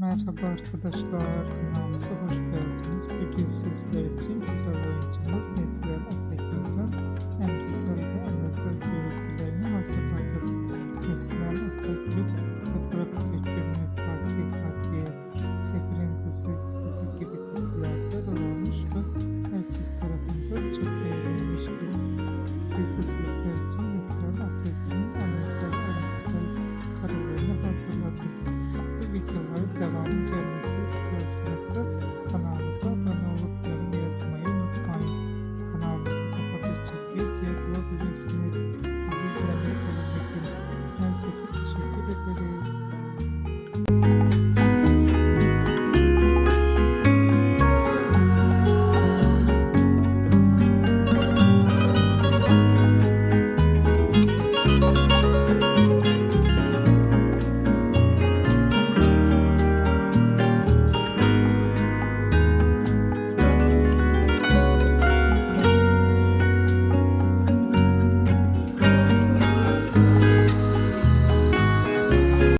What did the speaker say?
Merhaba arkadaşlar, kanalımıza hoş geldiniz. Bugün sizler için güzel oyuncumuz Neslihan Atagül'den en güzel ve en özel görüntülerini hazırladık. Neslihan Atagül, Yaprak Dökümü, Fatih Harbiye, Sefir'in Kızı, Kızı gibi dizilerde rol almış ve herkes tarafından çok beğenilmiştir. Biz de sizler için Neslihan Atagül'ün en özel, en güzel karelerini hazırladık. Videoların devamı gelmesi istiyorsanız